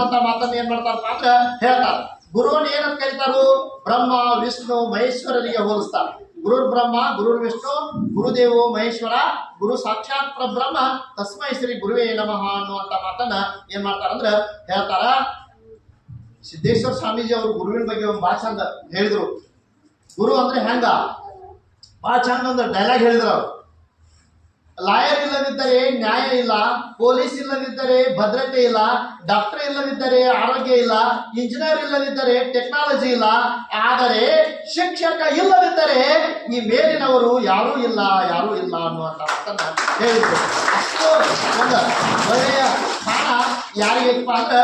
ಅನ್ನುವಂತ ಮಾತನ್ನ ಏನ್ ಮಾಡ್ತಾರಪ್ಪ ಅಂತ ಹೇಳ್ತಾರ. ಗುರುವನ್ನ ಏನಂತ ಕರೀತಾರು? ಬ್ರಹ್ಮ, ವಿಷ್ಣು ಮಹೇಶ್ವರರಿಗೆ ಹೋಲಿಸ್ತಾರ. ಗುರುರ್ ಬ್ರಹ್ಮ, ಗುರುರ್ ವಿಷ್ಣು, ಗುರುದೇವೋ ಮಹೇಶ್ವರ, ಗುರು ಸಾಕ್ಷಾತ್ ಬ್ರಹ್ಮ ತಸ್ಮೈ ಶ್ರೀ ಗುರುವೇ ನಮಃ ಅನ್ನುವಂತ ಮಾತನ್ನ ಏನ್ ಮಾಡ್ತಾರ ಅಂದ್ರ ಹೇಳ್ತಾರ. ಸಿದ್ದೇಶ್ವರ ಸ್ವಾಮೀಜಿ ಅವರು ಗುರುವಿನ ಬಗ್ಗೆ ಒಂದು ಭಾಳ ಚಂದ ಹೇಳಿದ್ರು. ಗುರು ಅಂದ್ರೆ ಹೆಂಗ? ಭಾಳ ಚಂದ ಒಂದು ಡೈಲಾಗ್ ಹೇಳಿದ್ರು ಅವ್ರು. ಲಾಯರ್ ಇಲ್ಲದಿದ್ದರೆ ನ್ಯಾಯ ಇಲ್ಲ, ಪೊಲೀಸ್ ಇಲ್ಲದಿದ್ದರೆ ಭದ್ರತೆ ಇಲ್ಲ, ಡಾಕ್ಟರ್ ಇಲ್ಲದಿದ್ದರೆ ಆರೋಗ್ಯ ಇಲ್ಲ, ಇಂಜಿನಿಯರ್ ಇಲ್ಲದಿದ್ದರೆ ಟೆಕ್ನಾಲಜಿ ಇಲ್ಲ. ಆದರೆ ಶಿಕ್ಷಕ ಇಲ್ಲದಿದ್ದರೆ ಈ ಮೇಲಿನವರು ಯಾರೂ ಇಲ್ಲ ಯಾರೂ ಇಲ್ಲ ಅನ್ನುವಂಥ ಹೇಳಿದ್ರು. ಅಷ್ಟು ಒಂದು ಒಳ್ಳೆಯ ಸ್ಥಾನ. ಯಾರಿಗೈತಪ್ಪ ಅಂದ್ರೆ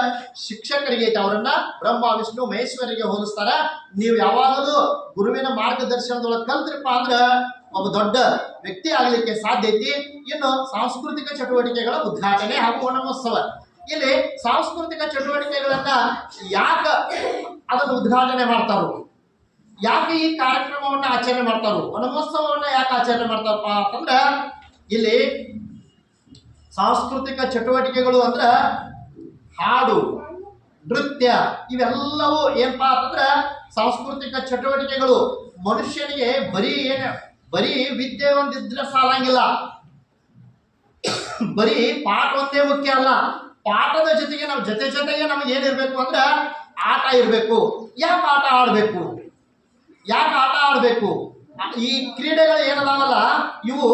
ಶಿಕ್ಷಕರಿಗೆ ಅವರನ್ನ ಬ್ರಹ್ಮ, ವಿಷ್ಣು, ಮಹೇಶ್ವರಿಗೆ ಹೋಲಿಸ್ತಾರ. ನೀವು ಯಾವಾಗಲೂ ಗುರುವಿನ ಮಾರ್ಗದರ್ಶನದೊಳಗೆ ಕಲ್ತ್ರಪ್ಪ ಅಂದ್ರೆ ಒಬ್ಬ ದೊಡ್ಡ ವ್ಯಕ್ತಿ ಆಗ್ಲಿಕ್ಕೆ ಸಾಧ್ಯ ಐತಿ. ಇನ್ನು ಸಾಂಸ್ಕೃತಿಕ ಚಟುವಟಿಕೆಗಳ ಉದ್ಘಾಟನೆ ಹಾಗೂ ಓಣಮೋತ್ಸವ. ಇಲ್ಲಿ ಸಾಂಸ್ಕೃತಿಕ ಚಟುವಟಿಕೆಗಳನ್ನ ಯಾಕ ಅದನ್ನು ಉದ್ಘಾಟನೆ ಮಾಡ್ತಾರೋ? ಯಾಕೆ ಈ ಕಾರ್ಯಕ್ರಮವನ್ನ ಆಚರಣೆ ಮಾಡ್ತಾರೋ? ವನಮೋತ್ಸವವನ್ನ ಯಾಕೆ ಆಚರಣೆ ಮಾಡ್ತಾರಪ್ಪ ಅಂತಂದ್ರ, ಇಲ್ಲಿ ಸಾಂಸ್ಕೃತಿಕ ಚಟುವಟಿಕೆಗಳು ಅಂದ್ರ ಹಾಡು, ನೃತ್ಯ ಇವೆಲ್ಲವೂ ಏನಪ್ಪಾ ಅಂತಂದ್ರೆ ಸಾಂಸ್ಕೃತಿಕ ಚಟುವಟಿಕೆಗಳು. ಮನುಷ್ಯನಿಗೆ ಬರೀ ಏನು, ಬರೀ ವಿದ್ಯೆ ಒಂದಿದ್ರೆ ಸಾಲಂಗಿಲ್ಲ. ಬರೀ ಪಾಠ ಒಂದೇ ಮುಖ್ಯ ಅಲ್ಲ. ಪಾಠದ ಜೊತೆಗೆ ನಾವು, ಜೊತೆ ಜೊತೆಗೆ ನಮ್ಗೆ ಏನಿರ್ಬೇಕು ಅಂದ್ರೆ ಆಟ ಇರಬೇಕು. ಯಾಕೆ ಆಟ ಆಡಬೇಕು? ಯಾಕೆ ಆಟ ಆಡಬೇಕು? ಈ ಕ್ರೀಡೆಗಳು ಏನದಾವಲ್ಲ, ಇವು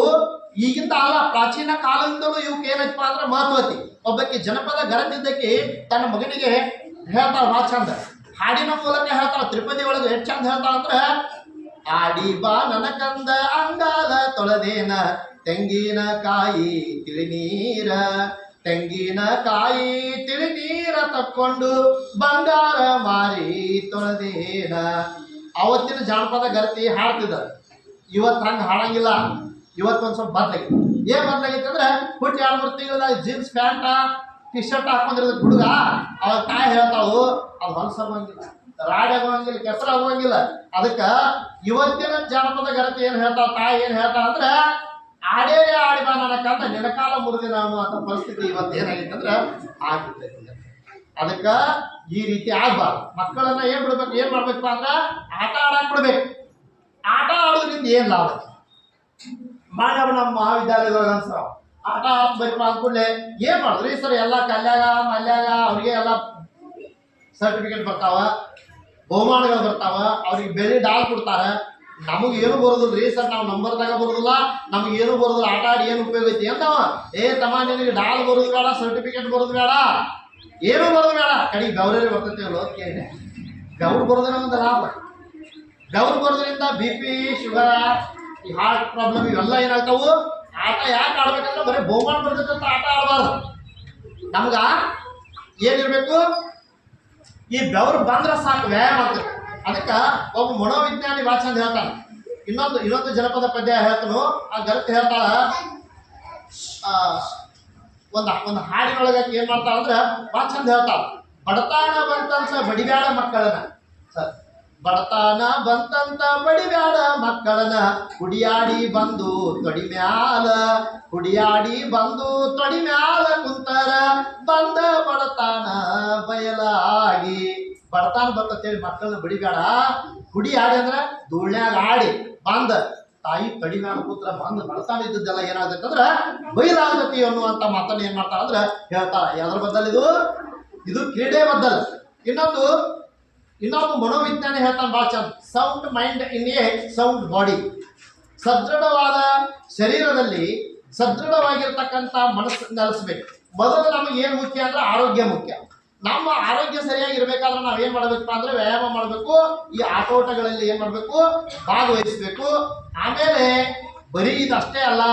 ಈಗಿಂದ ಅಲ್ಲ, ಪ್ರಾಚೀನ ಕಾಲದಿಂದಲೂ ಇವಕ್ಕೆ ಏನಪ್ಪ ಅಂದ್ರೆ ಮಹತ್ವತಿ ಒಬ್ಬಕ್ಕೆ ಜನಪದ ಗರತಿದ್ದಕ್ಕೆ ತನ್ನ ಮಗನಿಗೆ ಹೇಳ್ತಾಳ ಭಾಳ ಚಂದ. ಹಾಡಿನ ಮೂಲಕ ಹೇಳ್ತಾಳ, ತ್ರಿಪದಿ ಒಳಗೆ ಎಷ್ಟು ಚಂದ ಹೇಳ್ತಾಳ ಅಂದ್ರೆ, ಆಡಿ ಬಾ ನನಕಂದ ಕಂದ ಅಂಗಾಲ ತೊಳೆದೇನ ತೆಂಗಿನಕಾಯಿ ತಿಳಿನೀರ, ತೆಂಗಿನ ಕಾಯಿ ತಿಳಿನೀರ ತಕ್ಕೊಂಡು ಬಂಗಾರ ಮಾರಿ ತೊಳೆದೇನ. ಅವತ್ತಿನ ಜಾನಪದ ಗರತಿ ಹಾಡ್ತಿದ್ದ. ಇವತ್ತು ಹಂಗೆ ಹಾಡಂಗಿಲ್ಲ. ಇವತ್ತು ಒಂದು ಸ್ವಲ್ಪ ಬದಲಾಗಿ ಏನ್ ಬದ್ಲಾಗಿತ್ತು ಅಂದ್ರೆ ಹುಟ್ಟಿ ಮೂರು ತಿಂಗಳ ಜೀನ್ಸ್ ಪ್ಯಾಂಟ ಟಿ ಶರ್ಟ್ ಹಾಕೊಂಡಿರೋದು ಹುಡುಗ ಅವಾಗ ತಾಯಿ ಹೇಳ್ತಾವು ಅದು ಹೊಲಸಾಗೋಂಗಿಲ್ಲ ರಾಡಿ ಆಗೋಂಗಿಲ್ಲ, ಕೆಸರು ಆಗೋಂಗಿಲ್ಲ. ಅದಕ್ಕೆ ಇವತ್ತಿನ ಜಾನಪದ ಗರತಿ ಏನು ಹೇಳ್ತಾವ ತಾಯಿ ಏನು ಹೇಳ್ತಾ ಅಂದ್ರೆ, ಆಡೇ ಆಡಿ ಬಾ ನನಕಂತ ನೆನಕಾಲ ಮುರಿದಿನ ಅನ್ನುವಂಥ ಪರಿಸ್ಥಿತಿ ಇವತ್ತು ಏನಾಗಿತ್ತು ಅಂದ್ರೆ ಆಗ್ಬಿಟ್ಟೈತಿ. ಅದಕ್ಕ ಈ ರೀತಿ ಆಗ್ಬಾರ್ದು. ಮಕ್ಕಳನ್ನ ಏನ್ ಬಿಡ್ಬೇಕು, ಏನ್ ಮಾಡ್ಬೇಕಪ್ಪ ಅಂದ್ರ ಆಟ ಆಡಕ್ ಬಿಡ್ಬೇಕು. ಆಟ ಆಡೋದ್ರಿಂದ ಏನ್ ಲಾಭ ಮಾನವ ನಮ್ಮ ಮಹಾವಿದ್ಯಾಲಯದೊಳಗ ಆಟ ಬರೀಪ ಅಂದ್ಕೂಡ್ಲೆ ಏನ್ ಸರ್ ಎಲ್ಲ ಕಲ್ಯಾಗ, ಮಲ್ಯಾಗ ಅವ್ರಿಗೆ ಎಲ್ಲ ಸರ್ಟಿಫಿಕೇಟ್ ಬರ್ತಾವ, ಬಹುಮಾನಗಳು ಬರ್ತಾವ, ಅವ್ರಿಗೆ ಬೆಲೆ ಡಾಲ್ ಕೊಡ್ತಾರ. ನಮಗೆ ಏನು ಬರೋದಿಲ್ಲ ರೀ ಸರ್ ನಾವು ತಗ ಬರೋದಿಲ್ಲ, ನಮ್ಗೆ ಏನು ಬರೋದಿಲ್ಲ? ಆಟ ಆಡಿ ಏನು ಉಪಯೋಗ ಐತಿ ಅಂತವ ಏ ತಮ್ಮ, ನಿನಗೆ ಡಾಲ್ ಬರೋದು ಬೇಡ ಸರ್ಟಿಫಿಕೇಟ್ ಬರೋದು ಬೇಡ. ಏನು ಬರೋದು ಬೇಡ. ಕಡೆಗೆ ಗೌರವೇ ಬರ್ತೈತಿ ಅಂತ ಕೇಳಿದೆ. ಗೌರ್ ಬರೋದ್ರ ಒಂದು ಲಾಭ ಗೌರ್ ಬರೋದ್ರಿಂದ ಬಿ ಪಿ, ಶುಗರ ಈ ಹಾರ್ಟ್ ಪ್ರಾಬ್ಲಮ್ ಇವೆಲ್ಲ ಏನಾಗ್ತಾವು? ಆಟ ಯಾಕೆ ಆಡ್ಬೇಕಂದ್ರೆ ಬರೀ ಬಹುಮಾನ ಬರ್ತೈತೆ ಅಂತ ಆಟ ಆಡಬಾರ್ದು. ನಮ್ಗ ಏನಿರ್ಬೇಕು? ಈ ಬೆವರು ಬಂದ್ರೆ ಸಾಕು, ವ್ಯಾಯಾಮ ಆಗ್ತದೆ. ಅದಕ್ಕೆ ಒಬ್ಬ ಮನೋವಿಜ್ಞಾನಿ ಭಾಳ ಚಂದ ಹೇಳ್ತಾನೆ. ಇನ್ನೊಂದು ಇನ್ನೊಂದು ಜನಪದ ಪದ್ಯ ಹೇಳ್ತಾನು. ಆ ಗರತ್ ಹೇಳ್ತಾಳ ಒಂದು ಒಂದು ಹಾಡಿನೊಳಗೆ ಏನ್ ಮಾಡ್ತಾಳ ಅಂದ್ರೆ ಭಾಳ ಚಂದ ಹೇಳ್ತಾಳ. ಬಡತಾನ ಬಂತನ್ಸ ಬಡಿಗಾಡ ಮಕ್ಕಳನ್ನ. ಸರ್ ಬಡತಾನ ಬಂತಂತ ಬಡಿಬ್ಯಾಡ ಮಕ್ಕಳನ್ನ. ಕುಡಿಯಾಡಿ ಬಂದು ತೊಡಿ ಮ್ಯಾಲ ಕುಡಿಯಾಡಿ ಬಂದು ತೊಡಿ ಮ್ಯಾಲ ಕುಂತಾರ. ಬಂದ ಬಡತಾನ ಬಯಲಾಗಿ. ಬಡತಾನ ಬಂತೇಳಿ ಮಕ್ಕಳನ್ನ ಬಡಿಬ್ಯಾಡ. ಕುಡಿ ಆಡಿ ಅಂದ್ರೆ ಧೂಳ್ಯಾಗ ಆಡಿ ಬಂದ. ತಾಯಿ ತಡಿ ಮ್ಯಾಲ ಕೂತ್ರ ಬಂದ್. ಬಡತಾನ ಇದ್ದದ್ದೆಲ್ಲ ಏನಾಗತ್ತಂದ್ರ ಬೈಲಾಗತಿ ಅನ್ನುವಂತ ಮಾತನ್ನ ಏನ್ ಮಾಡ್ತಾರ ಅಂದ್ರೆ ಹೇಳ್ತಾರ ಯಾವ್ದ್ರ ಬದ್ದಲ್ ಇದು ಇದು ಕ್ರೀಡೆ ಬದ್ದಲ್ ಇನ್ನೊಂದು ಇನ್ನೊಂದು ಮನೋವಿಜ್ಞಾನ ಹೇಳ್ತಾನೆ ಭಾಳ ಚಂದ. Sound mind in a sound body ಸದೃಢವಾದ ಶರೀರದಲ್ಲಿ ಸದೃಢವಾಗಿರ್ತಕ್ಕಂಥ ಮನಸ್ಸು ನೆಲೆಸ್ಬೇಕು. ಮೊದಲು ನಮಗೆ ಏನು ಮುಖ್ಯ ಅಂದ್ರೆ ಆರೋಗ್ಯ ಮುಖ್ಯ. ನಮ್ಮ ಆರೋಗ್ಯ ಸರಿಯಾಗಿರ್ಬೇಕಾದ್ರೆ ನಾವು ಏನು ಮಾಡಬೇಕಪ್ಪ ಅಂದ್ರೆ ವ್ಯಾಯಾಮ ಮಾಡಬೇಕು, ಈ ಆಟೋಟಗಳಲ್ಲಿ ಏನು ಮಾಡಬೇಕು, ಭಾಗವಹಿಸಬೇಕು. ಆಮೇಲೆ ಬರೀ ಇದಷ್ಟೇ ಅಲ್ಲ,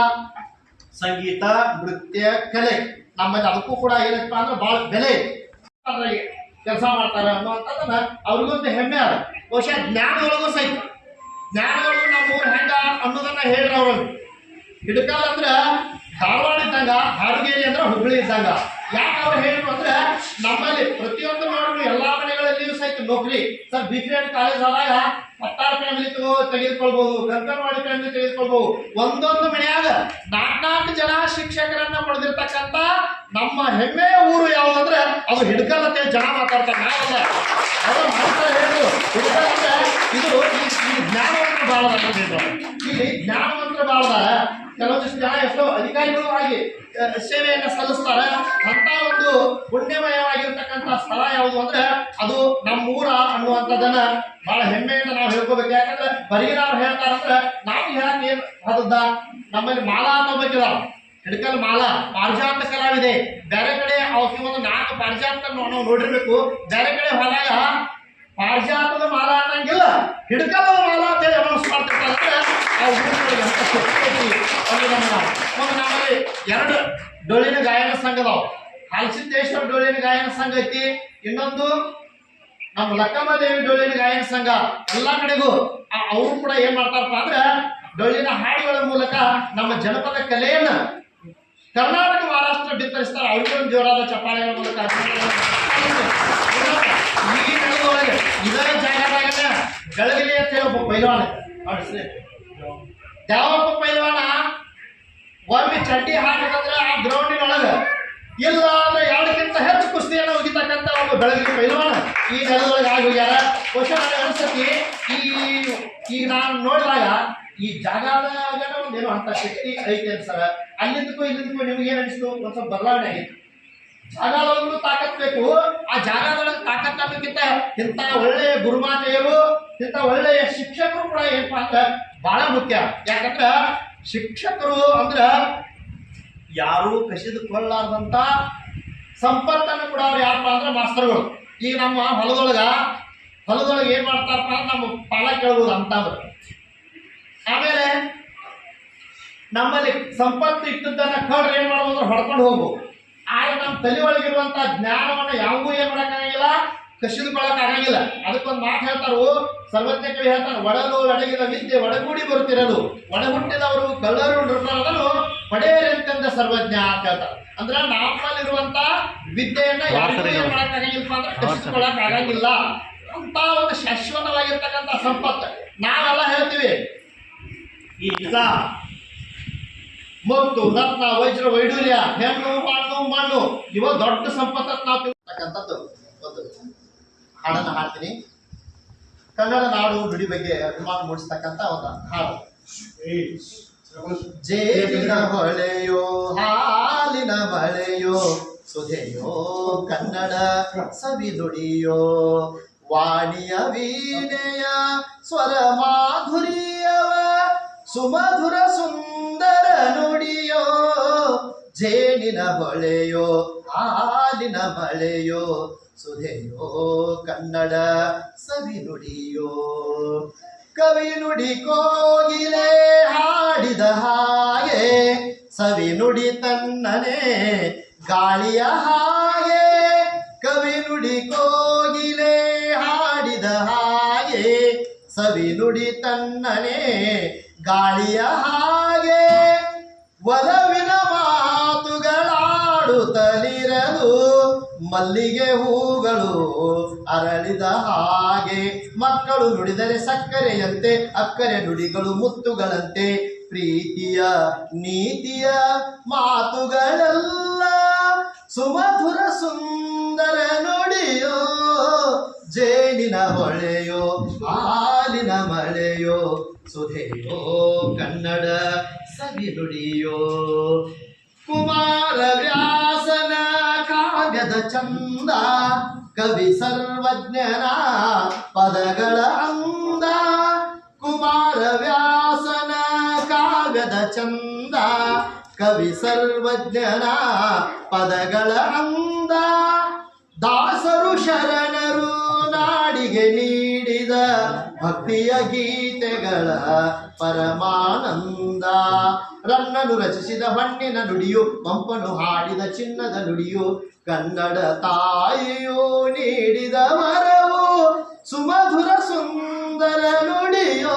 ಸಂಗೀತ, ನೃತ್ಯ, ಕಲೆ. ನಮ್ಮಲ್ಲಿ ಅದಕ್ಕೂ ಕೂಡ ಏನಪ್ಪ ಅಂದ್ರೆ ಭಾಳ ಬೆಲೆ. ಕೆಲಸ ಮಾಡ್ತಾರ ಅನ್ನೋಂಥದ್ದನ್ನ ಅವ್ರಿಗೊಂದು ಹೆಮ್ಮೆ ಅದ. ಬಹುಶಃ ಜ್ಞಾನದೊಳಗೂ ಸಹಿತ. ಜ್ಞಾನದೊಳಗೂ ನಮ್ಮ ಊರು ಹೆಂಗ ಅನ್ನೋದನ್ನ ಹೇಳ್ರಿ ಅವ್ರಲ್ಲಿ. ಹಿಡ್ಕಲ್ ಅಂದ್ರ ಧಾರವಾಡ ಇದ್ದಂಗ ಹಾಡುಗೇರಿ ಅಂದ್ರೆ ಹುಬ್ಬಳ್ಳಿ ಇದ್ದಂಗ. ಯಾಕೆ ಅವ್ರು ಹೇಳಿದ್ರು ಅಂದ್ರೆ, ನಮ್ಮಲ್ಲಿ ಪ್ರತಿಯೊಂದು ನೋಡಿದ್ರು ಎಲ್ಲಾ ಮನೆಗಳಲ್ಲಿಯೂ ಸಹಿತ ನೌಕರಿ. ಸರ್ ಬಿಗ್ರೇಡ್ ಕಾಲೇಜ್ ಆದಾಗ ಹತ್ತಾರು ಫ್ಯಾಮಿಲಿ ತಗೋ ತೆಗೆದುಕೊಳ್ಬಹುದು ಕಂಕನವಾಡಿ ಫ್ಯಾಮಿಲಿ ತೆಗೆದುಕೊಳ್ಬಹುದು ಒಂದೊಂದು ಮನೆಯಾಗ ನಾಲ್ಕು ಜನ ಶಿಕ್ಷಕರನ್ನ ಪಡೆದಿರ್ತಕ್ಕಂತ ನಮ್ಮ ಹೆಮ್ಮೆಯ ಊರು ಯಾವುದಂದ್ರೆ ಅದು ಹಿಡ್ಕಲತ್ತೆ ಜನ ಮಾತಾಡ್ತಾರೆ. ನಾವಲ್ಲ ಮಾತಾಡ ಹೇಳಿದ್ರು. ಹಿಡ್ಕಲ್ ಅಂದ್ರೆ ಇದು ಈ ಜ್ಞಾನವಂತರ ಬಾಳದ ಇಲ್ಲಿ ಜ್ಞಾನವಂತ ಬಾಳದ ಕೆಲವೊಂದಿಷ್ಟು ಜನ ಎಷ್ಟೋ ಅಧಿಕಾರಿಗಳು ಆಗಿ ಸೇವೆಯನ್ನ ಸಲ್ಲಿಸ್ತಾರೆ. ಅಂತ ಒಂದು ಪುಣ್ಯಮಯವಾಗಿರ್ತಕ್ಕಂಥ ಸ್ಥಳ ಯಾವುದು ಅಂದ್ರೆ, ಅದು ನಮ್ಮ ಊರ ಅನ್ನುವಂಥದ್ದನ್ನ ಬಹಳ ಹೆಮ್ಮೆಯಿಂದ ನಾವು ಹೇಳ್ಕೋಬೇಕು. ಯಾಕಂದ್ರೆ ಬರಿಗಿನವ್ರು ಹೇಳ್ತಾರಂದ್ರೆ ನಾವು ಹೇಳಕ್ ಏನ್ ಅದದ್ದ? ನಮ್ಮಲ್ಲಿ ಮಾಲಾ ಅಂತ ಬಗ್ಗೆ ಹಿಡ್ಕಲ್ ಮಾಲಾ, ಪಾರಿಜಾತ ಕಲಾವಿದೆ. ಬೇರೆ ಕಡೆ ಅವಕ್ಕೆ ಒಂದು ನಾಲ್ಕು ಪಾರಿಜಾತ ನಾವು ನೋಡಿರ್ಬೇಕು. ಬೇರೆ ಕಡೆ ಹೋದಾಗ ಪಾರಿಜಾತದ ಮಾಲ ಅನ್ನಂಗಿಲ್ಲ. ಹಿಡ್ಕಲದ ಮಾಲ ಅಂತ ಹೇಳಿ ಅನೌನ್ಸ್ ಮಾಡ್ತಿರ್ತಾರೆ. ಒಂದು ನಮ್ಮ ಒಂದು ನಮ್ಮಲ್ಲಿ ಎರಡು ಡೊಳ್ಳಿನ ಗಾಯನ ಸಂಘ ಅದಾವ. ಹಲಸಿದ್ದೇಶ್ವರ ಡೊಳ್ಳಿನ ಗಾಯನ ಸಂಘ ಐತಿ. ಇನ್ನೊಂದು ನಮ್ಮ ಲಕ್ಕಮ್ಮ ದೇವಿ ಡೊಳ್ಳಿನ ಗಾಯನ ಸಂಘ. ಎಲ್ಲ ಕಡೆಗೂ ಅವ್ರು ಕೂಡ ಏನ್ ಮಾಡ್ತಾರಪ್ಪ ಅಂದ್ರೆ ಡೊಳ್ಳಿನ ಹಾಡುಗಳ ಮೂಲಕ ನಮ್ಮ ಜನಪದ ಕಲೆಯನ್ನ ಕರ್ನಾಟಕ ಮಹಾರಾಷ್ಟ್ರ ಬಿತ್ತರಿಸ್ತಾರೆ ಅವ್ರಿಗೂ ಜೋರಾದ ಚಪ್ಪಾಳೆಗಳ ಮೂಲಕ ಈ ನೆಲದೊಳಗೆ ಇದೇ ಜಾಗದಾಗ ಗಳಗಿಲಿ ಅಂತ ಹೇಳಿ ಒಬ್ಬ ಪೈಲ್ವಾನ ಯಾವಪ್ಪ ಪೈಲ್ವಾನ? ಒಮ್ಮೆ ಚಡ್ಡಿ ಹಾಕಂದ್ರೆ ಆ ಗ್ರೌಂಡಿನೊಳಗ ಇಲ್ಲ ಅಂದ್ರೆ ಎರಡಕ್ಕಿಂತ ಹೆಚ್ಚು ಕುಸ್ತಿಯನ್ನು ಒಗಿತಕ್ಕಂತ ಒಬ್ಬ ಬೆಳಗಿನ ಪೈಲ್ವಾನ. ಈ ನೆಲದೊಳಗೆ ಆಗಿ ಹೋಗ್ಯಾರ. ಬಹುಶಃ ನನಗೆ ಅನ್ಸತಿ, ಈ ಈಗ ನಾನು ನೋಡಿದಾಗ ಈ ಜಾಗ ಒಂದೇನೋ ಅಂತ ಶಕ್ತಿ ಐತೆ ಸರ್. ಅಲ್ಲಿಂದಕ್ಕೂ ಇಲ್ಲಿಂದಕ್ಕೂ ನಿಮ್ಗೆ ಏನ್ ಅನಿಸ್ತು? ಒಂದ್ ಸ್ವಲ್ಪ ಬದಲಾವಣೆ ಆಗಿತ್ತು. ಜಾಗದೊಳಗೂ ತಾಕತ್ ಬೇಕು. ಆ ಜಾಗದೊಳಗೆ ತಾಕತ್ ಅನ್ನೋಕ್ಕಿಂತ ಇಂಥ ಒಳ್ಳೆಯ ಗುರುಮಾತೆಯರು, ಇಂಥ ಒಳ್ಳೆಯ ಶಿಕ್ಷಕರು ಕೂಡ ಏನಪ್ಪ ಅಂದ್ರೆ ಬಹಳ ಮುಖ್ಯ. ಯಾಕಂದ್ರೆ ಶಿಕ್ಷಕರು ಅಂದ್ರೆ ಯಾರು ಕಸಿದುಕೊಳ್ಳಾರ್ದಂತ ಸಂಪತ್ತನ್ನು ಕೂಡ ಅವ್ರು ಯಾರಪ್ಪ ಅಂದ್ರೆ ಮಾಸ್ತರ್ಗಳು. ಈಗ ನಮ್ಮ ಹೊಲದೊಳಗ, ಹೊಲದೊಳಗೆ ಏನ್ ಮಾಡ್ತಾರಪ್ಪ ನಮ್ಮ ಪಾಲ ಕೇಳ್ಬೋದು ಅಂತಂದ್ರೆ. ಆಮೇಲೆ ನಮ್ಮಲ್ಲಿ ಸಂಪತ್ತು ಇಟ್ಟದ್ದನ್ನ ಕಳ್ರು ಏನ್ ಮಾಡ್ಬೋದು? ಹೊಡ್ಕೊಂಡು ಹೋಗ್ಬೋದು ಆಗ ನಮ್ಮ ತಲೆ ಒಳಗಿರುವಂತ ಜ್ಞಾನವನ್ನ ಯಾವಾಗೂ ಏನ್ ಮಾಡಕ್ಕಾಗಂಗಿಲ್ಲ ಕಸಿದುಕೊಳ್ಳಕ್ ಆಗಂಗಿಲ್ಲ. ಅದಕ್ಕೊಂದು ಮಾತು ಹೇಳ್ತಾರು ಸರ್ವಜ್ಞ ಕವಿ ಹೇಳ್ತಾರೆ ಒಡಲು ಅಡಗಿದ ವಿದ್ಯೆ ಒಡಗೂಡಿ ಬರುತ್ತಿರಲು ಒಡಗುಟ್ಟಿದವರು ಕಲ್ಲರು ನೃಪರದನು ಪಡೆಯರೆಂತಂದ ಸರ್ವಜ್ಞ ಅಂತ ಹೇಳ್ತಾರೆ. ಅಂದ್ರೆ ನಮ್ಮಲ್ಲಿರುವಂತ ವಿದ್ಯೆಯನ್ನ ಯಾರು ಏನ್ ಮಾಡಕ್ ಆಗಂಗಿಲ್ಲಪ್ಪ ಅಂದ್ರೆ ಕಸಿದುಕೊಳ್ಳಕ್ ಆಗಂಗಿಲ್ಲ. ಅಂತ ಒಂದು ಶಾಶ್ವತವಾಗಿರ್ತಕ್ಕಂಥ ಸಂಪತ್ತು. ನಾವೆಲ್ಲ ಹೇಳ್ತೀವಿ ಈ ಇಸ್ಲಾಂ ಮತ್ತು ರತ್ನ ವಜ್ರ ವೈಡೂರ್ಯ ಹೆಣ್ಣು ಮಣ್ಣು ಮಣ್ಣು, ಇವ ದೊಡ್ಡ ಸಂಪತ್ತ ನಾವು ತಿಳ್ತಕ್ಕಂಥದ್ದು ಒಂದು ಹಾಡನ್ನ ಹಾಡ್ತೀನಿ. ಕನ್ನಡ ನಾಡು ಬಿಡಿ ಬಗ್ಗೆ ಅಭಿಮಾನ ಮೂಡಿಸ್ತಕ್ಕಂತ ಒಂದು ಹಾಡು. ಜೇಬಿನ ಹೊಳೆಯೋ, ಹಾಲಿನ ಬಳೆಯೋ, ಸುಧೆಯೋ, ಕನ್ನಡ ಸವಿ ದುಡಿಯೋ ವಾಣಿಯ ವೀಣೆಯ ಸ್ವರ ಮಾಧುರ್ಯವ. ಸುಮಧುರ ಸುಂದರ ನುಡಿಯೋ, ಜೇನಿನ ಹೊಳೆಯೋ, ಹಾಲಿನ ಮಳೆಯೋ ಸುಧೆಯೋ ಕನ್ನಡ ಸವಿ ನುಡಿಯೋ. ಕವಿ ನುಡಿ ಕೋಗಿಲೆ ಹಾಡಿದ ಹಾಗೆ, ಸವಿ ನುಡಿ ತನ್ನನೆ ಗಾಳಿಯ ಹಾಗೆ, ಕವಿ ನುಡಿ ಕೋಗಿಲೆ ನುಡಿ ತನ್ನನೆ ಗಾಳಿಯ ಹಾಗೆ ಒಲವಿನ ಮಾತುಗಳಾಡುತ್ತಲಿರಲು ಮಲ್ಲಿಗೆ ಹೂಗಳು ಅರಳಿದ ಹಾಗೆ ಮಕ್ಕಳು ನುಡಿದರೆ ಸಕ್ಕರೆಯಂತೆ, ಅಕ್ಕರೆ ನುಡಿಗಳು ಮುತ್ತುಗಳಂತೆ, ಪ್ರೀತಿಯ ನೀತಿಯ ಮಾತುಗಳೆಲ್ಲ. ಸುಮಧುರ ಸುಂದರ ನುಡಿಯೋ, ಜೇನಿನ ಹೊಳೆಯೋ ಹಾಲಿನ ಮಳೆಯೋ ಸುಧೆಯೋ, ಕನ್ನಡ ಸವಿ ನುಡಿಯೋ. ಕುಮಾರ ವ್ಯಾಸನ ಕಾವ್ಯದ ಚಂದ, ಕವಿ ಸರ್ವಜ್ಞನ ಪದಗಳ ಅಂದ. ಕುಮಾರ ವ್ಯಾಸನ ಕಾವ್ಯದ ಚಂದ, ಕವಿ ಸರ್ವಜ್ಞನ ಪದಗಳ ಅಂದ. ದಾಸರು ಶರಣರು ನಾಡಿಗೆ ನೀಡಿದ ಭಕ್ತಿಯ ಗೀತೆಗಳ ಪರಮಾನಂದ. ರನ್ನನು ರಚಿಸಿದ ಮಣ್ಣಿನ ನುಡಿಯು ಪಂಪನು ಹಾಡಿದ ಚಿನ್ನದ ನುಡಿಯು, ಕನ್ನಡ ತಾಯಿಯು ನೀಡಿದ ವರವು, ಸುಮಧುರ ಸುಂದರ ನುಡಿಯೋ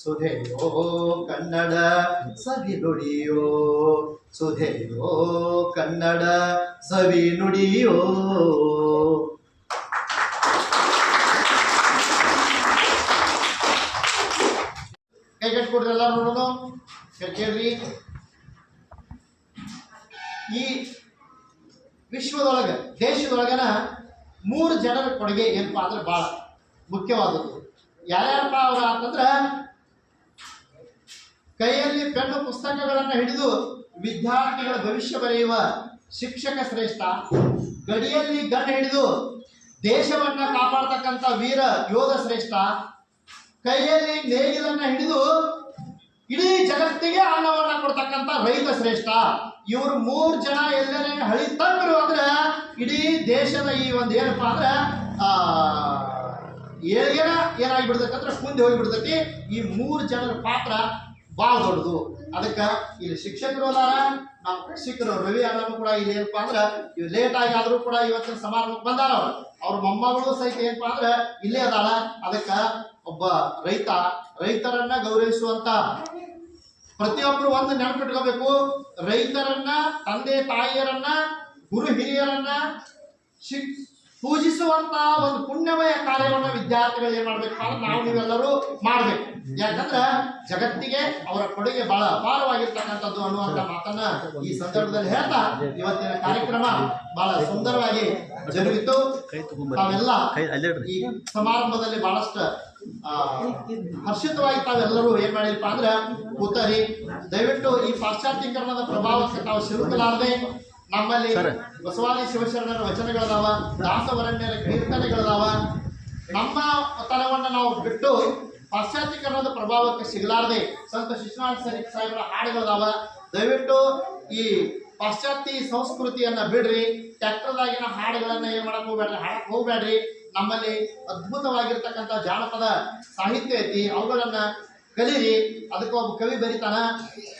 ಸುಧೆಯೋ ಕನ್ನಡ ಸವಿ ನುಡಿಯೋ, ಸುಧೆಯೋ ಕನ್ನಡ ಸವಿ ನುಡಿಯೋ. ಕೈ ಕಟ್ಕೊಡ್ರಿ ಎಲ್ಲ ನೋಡೋಣ ಕೈ ಈ ವಿಶ್ವದೊಳಗೆ, ದೇಶದೊಳಗನ ಮೂರು ಜನರ ಕೊಡುಗೆ ಏನಪ್ಪಾ ಅಂದ್ರೆ ಬಹಳ ಮುಖ್ಯವಾದದ್ದು. ಯಾರ್ಯಾರಪ್ಪ ಅವರ ಅಂತಂದ್ರ ಕೈಯಲ್ಲಿ ಪೆನ್ನು ಪುಸ್ತಕಗಳನ್ನು ಹಿಡಿದು ವಿದ್ಯಾರ್ಥಿಗಳ ಭವಿಷ್ಯ ಬರೆಯುವ ಶಿಕ್ಷಕ ಶ್ರೇಷ್ಠ, ಗಡಿಯಲ್ಲಿ ಗನ್ ಹಿಡಿದು ದೇಶವನ್ನ ಕಾಪಾಡತಕ್ಕಂಥ ವೀರ ಯೋಧ ಶ್ರೇಷ್ಠ, ಕೈಯಲ್ಲಿ ನೇಗಿಲನ್ನ ಹಿಡಿದು ಇಡೀ ಜಗತ್ತಿಗೆ ಅನ್ನವನ್ನ ಕೊಡ್ತಕ್ಕಂಥ ರೈತ ಶ್ರೇಷ್ಠ. ಇವರು ಮೂರ್ ಜನ ಎಲ್ಲರೇ ಹಳಿ ತಂದ್ರು ಅಂದ್ರೆ ಇಡೀ ದೇಶದ ಈ ಒಂದು ಏನಪ್ಪಾ ಅಂದ್ರೆ, ಆ ಏನಾಗಿ ಬಿಡ್ತಕ್ಕಂದ್ರೆ ಮುಂದೆ ಹೋಗಿ ಬಿಡ್ತೈತಿ ಈ ಮೂರು ಜನರ ಪಾತ್ರ ಭಾಳ ದೊಡ್ಡದು. ಅದಕ್ಕೆ ಇಲ್ಲಿ ಶಿಕ್ಷಕರು ಅದಾರ ನಮ್ಮ ಶಿಕ್ಷಕರು ರವಿ ಆದ್ರೂ ಕೂಡ ಇಲ್ಲಿ ಏನಪ್ಪಾ ಅಂದ್ರೆ ಇವ್ ಲೇಟ್ ಆಗಿ ಆದ್ರೂ ಕೂಡ ಇವತ್ತಿನ ಸಮಾರಂಭಕ್ಕೆ ಬಂದಾರ ಅವ್ರು. ಅವ್ರ ಮೊಮ್ಮಗಳು ಸಹಿತ ಏನಪ್ಪಾ ಅಂದ್ರೆ ಇಲ್ಲೇ ಅದಾಳ. ಅದಕ್ಕ ಒಬ್ಬ ರೈತ, ರೈತರನ್ನ ಗೌರವಿಸುವಂತ ಪ್ರತಿಯೊಬ್ರು ಒಂದು ನೆನಪಿಟ್ಕೋಬೇಕು. ರೈತರನ್ನ, ತಂದೆ ತಾಯಿಯರನ್ನ, ಗುರು ಹಿರಿಯರನ್ನ, ಶಿಕ್ ಪೂಜಿಸುವಂತ ಒಂದು ಪುಣ್ಯಮಯ ಕಾರ್ಯವನ್ನು ವಿದ್ಯಾರ್ಥಿಗಳು ಏನ್ ಮಾಡ್ಬೇಕು? ನಾವು ನೀವೆಲ್ಲರೂ ಮಾಡ್ಬೇಕು. ಯಾಕಂದ್ರ ಜಗತ್ತಿಗೆ ಅವರ ಕೊಡುಗೆ ಬಹಳ ಅಪಾರವಾಗಿರ್ತಕ್ಕಂಥದ್ದು ಅನ್ನುವಂತ ಮಾತನ್ನ ಈ ಸಂದರ್ಭದಲ್ಲಿ ಹೇಳ್ತಾ ಇವತ್ತಿನ ಕಾರ್ಯಕ್ರಮ ಬಹಳ ಸುಂದರವಾಗಿ ಜರುಗಿತು. ತಾವೆಲ್ಲ ಈ ಸಮಾರಂಭದಲ್ಲಿ ಬಹಳಷ್ಟು ಹರ್ಷಿತವಾಗಿ ತಾವೆಲ್ಲರೂ ಏನ್ ಮಾಡಿಲ್ಪ ಅಂದ್ರೆ ಕೂತರಿ. ದಯವಿಟ್ಟು ಈ ಪಾಶ್ಚಾತ್ಯೀಕರಣದ ಪ್ರಭಾವಕ್ಕೆ ತಾವು ಸಿಲುಕಲಾರದೆ ನಮ್ಮಲ್ಲಿ. ಬಸವಾದಿ ಶಿವಶರಣರ ವಚನಗಳದಾವ ದಾಸವರಣ್ಯರ ಕೀರ್ತನೆಗಳದಾವ. ನಮ್ಮ ತನವನ್ನ ನಾವು ಬಿಟ್ಟು ಪಾಶ್ಚಾತ್ಯಕರಣದ ಪ್ರಭಾವಕ್ಕೆ ಸಿಗಲಾರದೆ ಸಂತ ಶಿಶುನಾಥ ಸರಿ ಸಾಹೇಬರ ಹಾಡುಗಳದಾವ. ದಯವಿಟ್ಟು ಈ ಪಾಶ್ಚಾತ್ಯ ಸಂಸ್ಕೃತಿಯನ್ನ ಬಿಡ್ರಿ ಟ್ಯಾಕ್ಟರ್ದಾಗಿನ ಹಾಡುಗಳನ್ನ ಏನ್ ಮಾಡಕ್ ಹೋಗ್ಬೇಡ್ರಿ ಹಾಡಕ್ ಹೋಗ್ಬೇಡ್ರಿ ನಮ್ಮಲ್ಲಿ ಅದ್ಭುತವಾಗಿರ್ತಕ್ಕಂಥ ಜಾನಪದ ಸಾಹಿತ್ಯ ಐತಿ. ಅವುಗಳನ್ನ ಕಲೀರಿ, ಅದಕ್ಕೆ ಒಬ್ಬ ಕವಿ ಬರಿತಾನ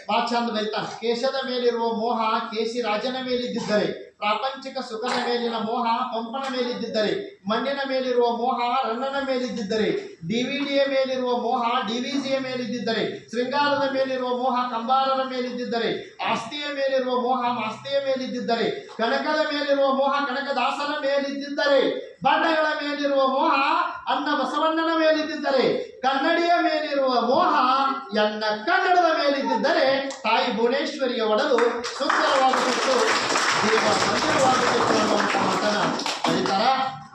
ಭಾಳ ಚಂದ ಬರಿತಾನ. ಕೇಶದ ಮೇಲಿರುವ ಮೋಹ ಕೇಶಿ ರಾಜನ ಮೇಲಿದ್ದಿದ್ದರೆ, ಪ್ರಾಪಂಚಿಕ ಸುಖದ ಮೇಲಿನ ಮೋಹ ಪಂಪನ ಮೇಲಿದ್ದಿದ್ದರೆ, ಮಣ್ಣಿನ ಮೇಲಿರುವ ಮೋಹ ರಣ್ಣನ ಮೇಲಿದ್ದಿದ್ದರೆ ಡಿವಿಡಿಯ ಮೇಲಿರುವ ಮೋಹ ಡಿವಿಜಿಯ ಮೇಲಿದ್ದಿದ್ದರೆ, ಶೃಂಗಾರದ ಮೇಲಿರುವ ಮೋಹ ಕಂಬಾರರ ಮೇಲಿದ್ದಿದ್ದರೆ, ಆಸ್ತಿಯ ಮೇಲಿರುವ ಮೋಹ ಆಸ್ತಿಯ ಮೇಲಿದ್ದಿದ್ದರೆ, ಕನಕದ ಮೇಲಿರುವ ಮೋಹ ಕನಕದಾಸನ ಮೇಲಿದ್ದಿದ್ದರೆ ಬಣ್ಣಗಳ ಮೇಲಿರುವ ಮೋಹ ಅನ್ನ ಬಸವಣ್ಣನ ಮೇಲಿದ್ದರೆ ಕನ್ನಡಿಯ ಮೇಲಿರುವ ಮೋಹ ಎನ್ನ ಕನ್ನಡದ ಮೇಲಿದ್ದರೆ ತಾಯಿ ಭುವನೇಶ್ವರಿಯ ಒಡಲು ಸುಂದರವಾಗುತ್ತಿತ್ತು ದೇವ ಸುಂದರವಾಗುತ್ತಿತ್ತು ಅನ್ನುವಂಥ ಮಾತನ್ನ ಕರೀತಾರ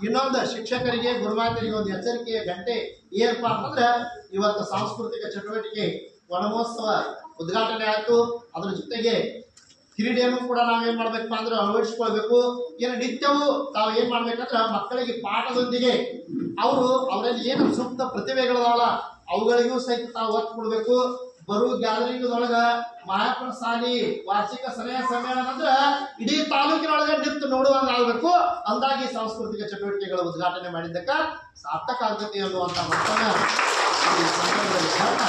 ಇನ್ನೊಂದು ಶಿಕ್ಷಕರಿಗೆ ಗುರುಮಾತರಿಗೆ ಒಂದು ಎಚ್ಚರಿಕೆಯ ಗಂಟೆ ಏನಪ್ಪಾ ಅಂತಂದ್ರೆ ಇವತ್ತು ಸಾಂಸ್ಕೃತಿಕ ಚಟುವಟಿಕೆ ವನಮಹೋತ್ಸವ ಉದ್ಘಾಟನೆ ಆಯಿತು. ಅದರ ಜೊತೆಗೆ ಕ್ರೀಡೆಯನ್ನು ಕೂಡ ನಾವೇನ್ ಮಾಡ್ಬೇಕಪ್ಪ ಅಂದ್ರೆ ಅಳವಡಿಸ್ಕೊಳ್ಬೇಕು. ಏನು ನಿತ್ಯವೂ ತಾವು ಏನ್ ಮಾಡ್ಬೇಕಂದ್ರೆ ಮಕ್ಕಳಿಗೆ ಪಾಠದೊಂದಿಗೆ ಅವರು ಅವರಲ್ಲಿ ಏನು ಸೂಕ್ತ ಪ್ರತಿಭೆಗಳದಾವಲ್ಲ, ಅವುಗಳಿಗೂ ಸಹಿತ ತಾವು ಒತ್ತು ಕೊಡ್ಬೇಕು. ಬರುವ ಗ್ಯಾದರಿಂಗ್ ಒಳಗ ಮಾಯಾಪುರ ಸಾಲಿ ವಾರ್ಷಿಕ ಸಲಹೆ ಸಮ್ಮೇಳನ ಅಂದ್ರ ಇಡೀ ತಾಲೂಕಿನೊಳಗೆ ನಿಂತು ನೋಡುವಂಗ ಅಂದಾಗಿ ಸಾಂಸ್ಕೃತಿಕ ಚಟುವಟಿಕೆಗಳ ಉದ್ಘಾಟನೆ ಮಾಡಿದ್ದಕ್ಕ ಸಾರ್ಥಕ ಆಗುತ್ತೆ ಅನ್ನುವಂತ ಹೇಳ್ತಾ